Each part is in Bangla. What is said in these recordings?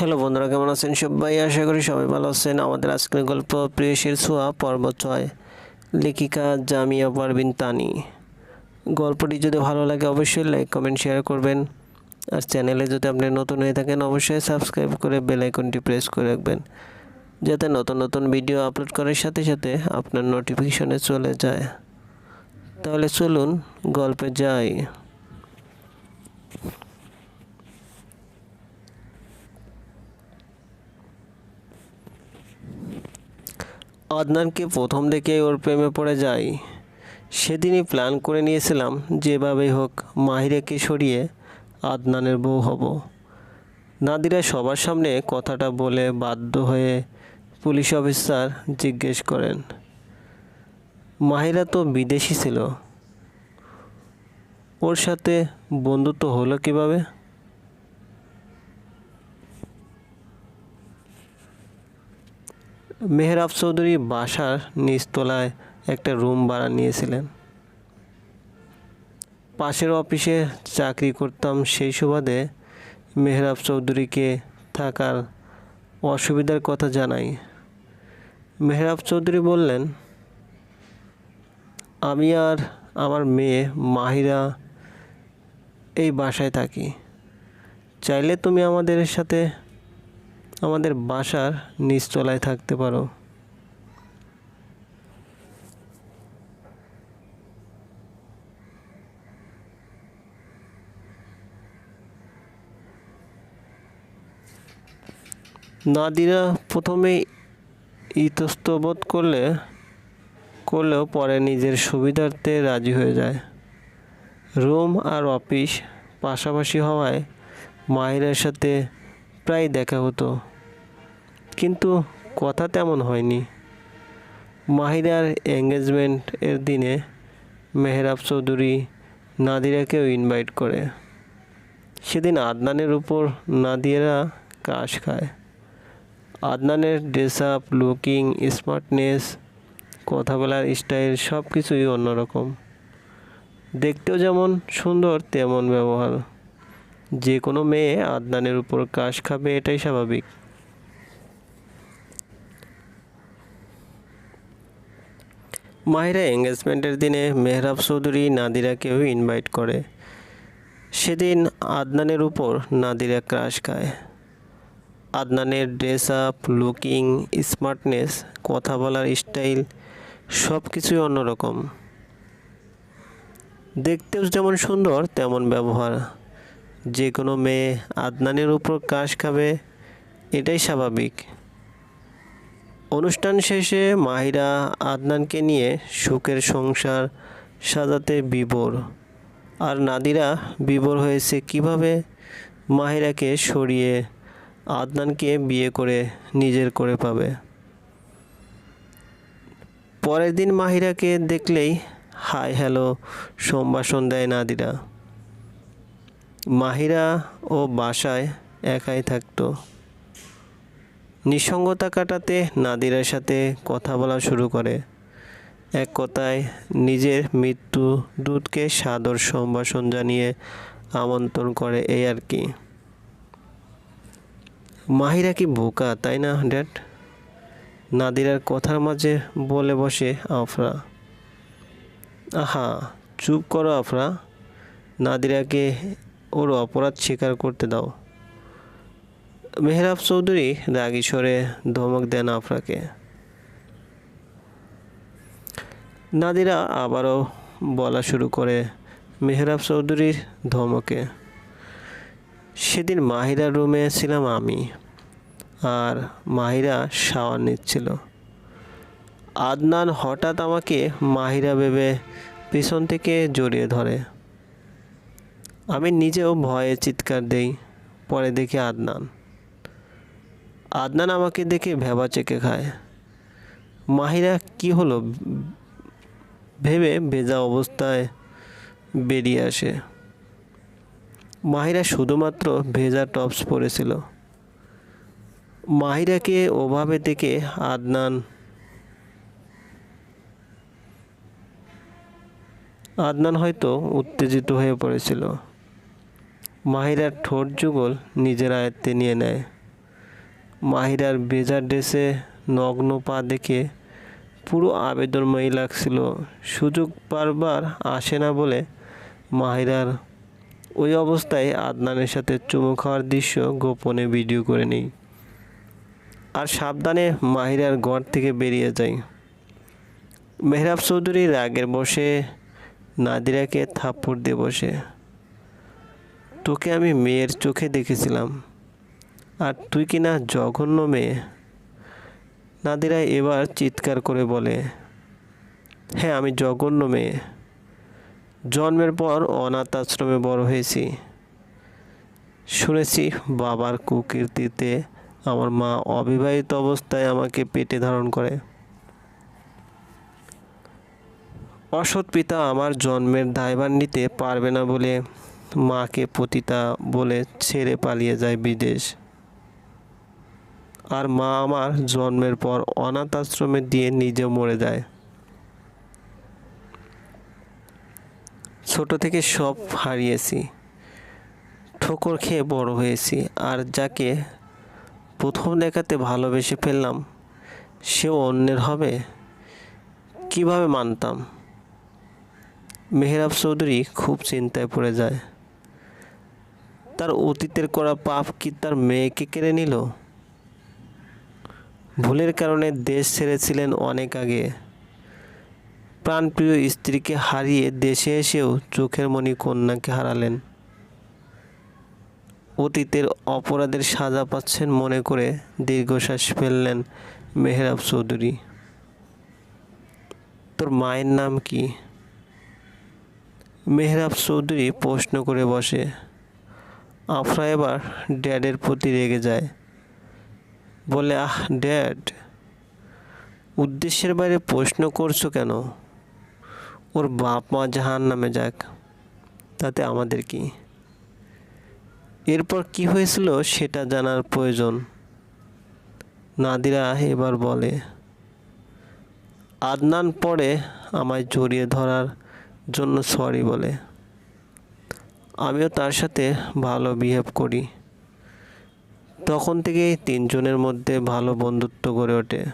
হ্যালো বন্ধুরা, কেমন আছেন সবাই? আশা করি সবাই ভালো আছেন। আমাদের আজকের গল্প প্রিয়সীর ছোঁয়া পর্ব ছয়, লেখিকা জামিয়া পারবিন তানি। গল্পটি যদি ভালো লাগে অবশ্যই লাইক, কমেন্ট, শেয়ার করবেন। আর চ্যানেলে যদি আপনি নতুন হয়ে থাকেন, অবশ্যই সাবস্ক্রাইব করে বেল আইকনটি প্রেস করে রাখবেন। যাতে নতুন নতুন ভিডিও আপলোড করার সাথে সাথে আপনার নোটিফিকেশনে চলে যায়। তাহলে চলুন গল্পে যাই। আদনানকে প্রথম দেখে ওর প্রেমে পড়ে যাই। সেদিনই প্ল্যান করে নিয়েছিলাম যেভাবেই হোক মাহিরাকে সরিয়ে আদনানের বউ হব। নাদিরা সবার সামনে কথাটা বলে বাধ্য হয়ে পুলিশ অফিসার জিজ্ঞেস করেন, মাহিরা তো বিদেশি ছিল। ওর সাথে বন্ধুত্ব হলো কীভাবে? মেহরাব চৌধুরী বাসার নিচতলায় একটা রুম ভাড়া নিয়েছিলেন। পাশের অফিসে চাকরি করতাম সেই সুবাদে মেহরাব চৌধুরীকে থাকার অসুবিধার কথা জানাই। মেহরাব চৌধুরী বললেন, আমি আর আমার মেয়ে মাহিরা এই বাসায় থাকি। চাইলে তুমি আমাদের সাথে আমাদের বাসার নিচতলায় থাকতে পারো। নাদিরা প্রথমে ইতস্তবোধ করলে, করলেও পরে নিজের সুবিধার্থে রাজি হয়ে যায়। রুম আর অফিস পাশাপাশি হওয়ায় মাহিরার সাথে প্রায় দেখা হতো। কিন্তু কথা তেমন হয়নি। মাহিরার এঙ্গেজমেন্ট এর দিনে মেহরাব চৌধুরী নাদিরাকেও ইনভাইট করে। সেদিন আদনানের উপর নাদিরা কাশ খায়। আদনানের ড্রেস আপ লুকিং স্মার্টনেস কথা বলার স্টাইল সব কিছুই অন্যরকম। দেখতেও যেমন সুন্দর, তেমন ব্যবহার। যে কোনো মেয়ে আদনানের উপর কাশ খাবে এটাই স্বাভাবিক। মাহিরা এঙ্গেজমেন্টের দিনে মেহরাব চৌধুরী নাদিরাকেও ইনভাইট করে। সেদিন আদনানের উপর নাদিরা ক্রাশ খায়। আদনানের ড্রেস আপ, লুকিং, স্মার্টনেস, কথা বলার স্টাইল সব কিছুই অন্যরকম। দেখতেও যেমন সুন্দর, তেমন ব্যবহার। যে কোনো মেয়ে আদনানের উপর কাশ খাবে, এটাই স্বাভাবিক। অনুষ্ঠান শেষে মাহিরা আদনানকে নিয়ে সুখের সংসার সাজাতে বিবর আর নাদিরা বিবর হয়েছে কীভাবে? মাহিরাকে সরিয়ে আদনানকে বিয়ে করে নিজের করে পাবে। পরের দিন মাহিরাকে দেখলেই, হাই হ্যালো সম্ভাষণ দেয় নাদিরা। মাহিরা ও বাসায় একাই থাকতো। নিঃসঙ্গতা কাটাতে নাদিরার সাথে কথা বলা শুরু করে। এক কথায়, নিজের মৃত্যু দূতকে সাদর সম্ভাষণ জানিয়ে আমন্ত্রণ করে এই আর কি। মাহিরা কি বোকা, তাই না, ড্যাড? নাদিরার কথার মাঝে বলে বসে আফরা। আহা, চুপ করো আফরা। নাদিরাকে ওর অপরাধ স্বীকার করতে দাও। মেহরাব চৌধুরী, রাগী ধমক দেন আফরাকে। নাদিরা আবারও বলা শুরু করে মেহরাব চৌধুরীর ধমকে। সেদিন মাহিরার রুমে ছিলাম আমি, আর মাহিরা শাওয়ার নিচ্ছিল। আদনান হঠাৎ আমাকে মাহিরা ভেবে পিছন থেকে জড়িয়ে ধরে। আমি নিজেও ভয়ে চিৎকার দেই, পরে দেখি আদনান। আদনান আমাকে দেখে ভেবা চেকে খায়। মাহিরা কি হলো? ভেবে ভেজা অবস্থায় বেরিয়ে আসে। মাহিরা শুধুমাত্র ভেজা টপস পরেছিল। মাহিরাকে ওভাবে দেখে আদনান আদনান হয়তো উত্তেজিত হয়ে পড়েছিল। মাহিরার ঠোঁট যুগল নিজের আয়ত্তে নিয়ে নেয়। মাহিরার বেজার ড্রেসে নগ্ন পা দেখে পুরো আবেদনময়ী লাগছিল। সুযোগ বারবার আসে না বলে মাহিরার ওই অবস্থায় আদনানের সাথে চুমু খাওয়ার দৃশ্য গোপনে ভিডিও করে নেই। আর সাবধানে মাহিরার ঘর থেকে বেরিয়ে যায়। মেহরাব চৌধুরী রাগের বসে, নাদিরাকে থাপ্পড় দিয়ে বসে। তোকে আমি মেয়ের চোখে দেখেছিলাম। আর তুই কি না জঘন্য মেয়ে? নাদিরা এবার চিৎকার করে বলে হ্যাঁ আমি জঘন্য মেয়ে। জন্মের পর অনাথ আশ্রমে বড় হয়েছি। শুনেছি বাবার কুকীর্তিতে আমার মা অবিবাহিত অবস্থায় আমাকে পেটে ধারণ করে। অসৎ পিতা আমার জন্মের দায়ভার নিতে পারবে না বলে মাকে পতিতা বলে ছেড়ে পালিয়ে যায় বিদেশ। আর মা আমার জন্মের পর অনাথ আশ্রমে দিয়ে নিজে মরে যায়। ছোট থেকে সব হারিয়েছি। ঠোকর খেয়ে বড় হয়েছি। আর যাকে প্রথম দেখাতে ভালোবেসে ফেললাম, সেও অন্যের হবে? কীভাবে মানতাম? মেহরাব চৌধুরী খুব চিন্তায় পড়ে যায়। তার অতীতের করা পাপ কি তার মেয়েকে কেড়ে নিল? ভুলের কারণে দেশ ছেড়েছিলেন অনেক আগে। প্রাণপ্রিয় স্ত্রীকে হারিয়ে দেশে এসেও চোখের মণি কন্যাকে হারালেন। অতীতের অপরাধের সাজা পাচ্ছেন মনে করে দীর্ঘশ্বাস ফেললেন মেহরাব চৌধুরী। তোর মায়ের নাম কি? মেহরাব চৌধুরী প্রশ্ন করে বসে। আফরা এবার ড্যাডের প্রতি রেগে যায়। বলে, আহ, ড্যাড, উদ্দেশ্যের বাইরে প্রশ্ন করছ কেন? ওর বাপ মা জাহান নামে যাক, তাতে আমাদের কি? এরপর কি হয়েছিল সেটা জানার প্রয়োজন। নাদিরা এবার বলে, আদনান পরে আমায় জড়িয়ে ধরার জন্য সরি বলে। আমিও তার সাথে ভালো বিহেভ করি। তখন থেকেই তিনজনের মধ্যে ভালো বন্ধুত্ব গড়ে ওঠে।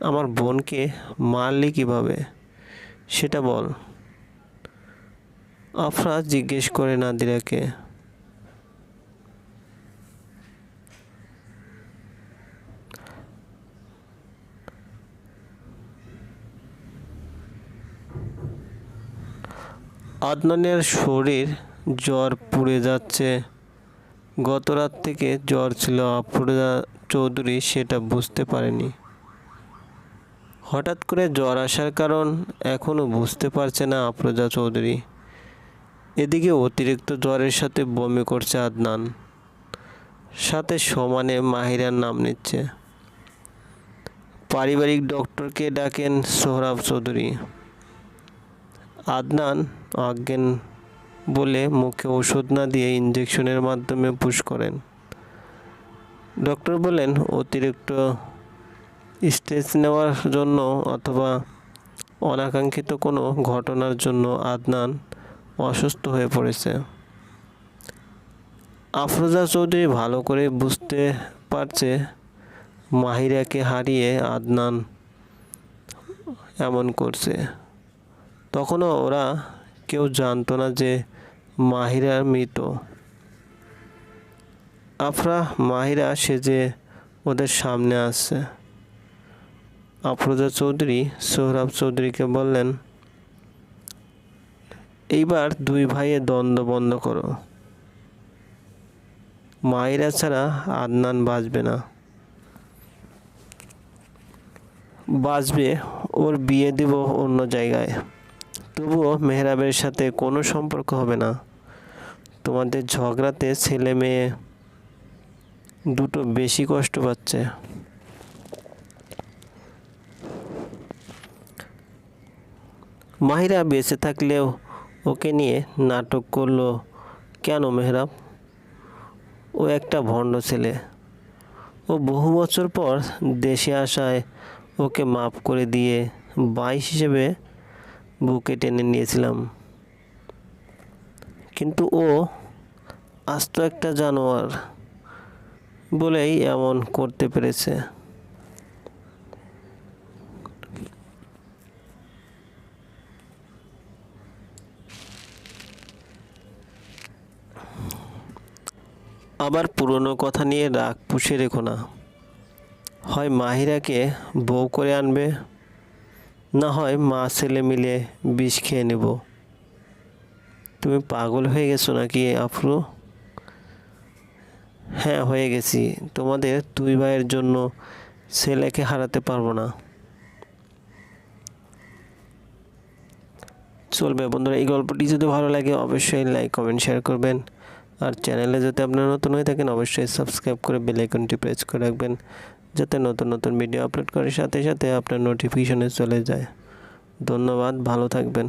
আমার বোনকে মারলি কীভাবে? সেটা বল। আফরা জিজ্ঞেস করে নাদিরাকে। আদনানের শরীর জ্বর পুড়ে যাচ্ছে। গত রাত থেকে জ্বর ছিল, আফরোজা চৌধুরী সেটা বুঝতে পারেনি। হঠাৎ করে জ্বর আসার কারণ এখনও বুঝতে পারছে না আফরোজা চৌধুরী। এদিকে অতিরিক্ত জ্বরের সাথে বমি করছে আদনান। সাথে সমানে মাহিরার নাম নিচ্ছে। পারিবারিক ডক্টরকে ডাকেন সোহরাব চৌধুরী। আদনান অজ্ঞান বলে মুখে ওষুধ না দিয়ে ইঞ্জেকশনের মাধ্যমে পুশ করেন। ডক্টর বলেন, অতিরিক্ত স্ট্রেস নেওয়ার জন্য অথবা অনাকাঙ্ক্ষিত কোনো ঘটনার জন্য আদনান অসুস্থ হয়ে পড়েছে। আফরোজা চৌধুরী ভালো করে বুঝতে পারছে মাহিরাকে হারিয়ে আদনান এমন করছে। তখনও ওরা কেউ জানতো না যে মাহিরা মৃত। আফরা মাহিরা সেজে ওদের সামনে আসছে। আফরোজা চৌধুরী সোহরাব চৌধুরীকে বললেন, এইবার দুই ভাইয়ে দ্বন্দ্ব বন্ধ করো। মাহিরা ছাড়া আদনান বাঁচবে না। বাঁচবে, ওর বিয়ে দেব অন্য জায়গায়। তবুও মেহরাবের সাথে কোনো সম্পর্ক হবে না। তোমাদের ঝগড়াতে ছেলে মেয়ে দুটো বেশি কষ্ট পাচ্ছে। মাহিরা বেঁচে থাকলেও ওকে নিয়ে নাটক করল। কেন মেহরাব? ও একটা ভণ্ড ছেলে। ও বহু বছর পর দেশে আসায় ওকে মাফ করে দিয়ে বাইশ হিসেবে বুকে টেনে নিয়েছিলাম। কিন্তু ও আস্ত একটা জানোয়ার বলেই এমন করতে পেরেছে। আবার পুরনো কথা নিয়ে রাগ পুষে রেখো না। হয় মাহিরাকে বউ করে আনবে না হয় মা, ছেলে মিলে বিষ খেয়ে নেব। তুমি পাগল হয়ে গেছো নাকি আফরু? হ্যাঁ হয়ে গেছি। তোমাদের দুই ভাইয়ের জন্য ছেলেকে হারাতে পারব না। চলবে বন্ধুরা, এই গল্পটি যদি ভালো লাগে অবশ্যই লাইক, কমেন্ট, শেয়ার করবেন। আর চ্যানেলে যদি আপনারা নতুন হয়ে থাকেন, অবশ্যই সাবস্ক্রাইব করে বেল আইকনটি প্রেস করে রাখবেন। যাতে নতুন নতুন ভিডিও আপলোড করার সাথে সাথে আপনার নোটিফিকেশনে চলে যায়। ধন্যবাদ, ভালো থাকবেন।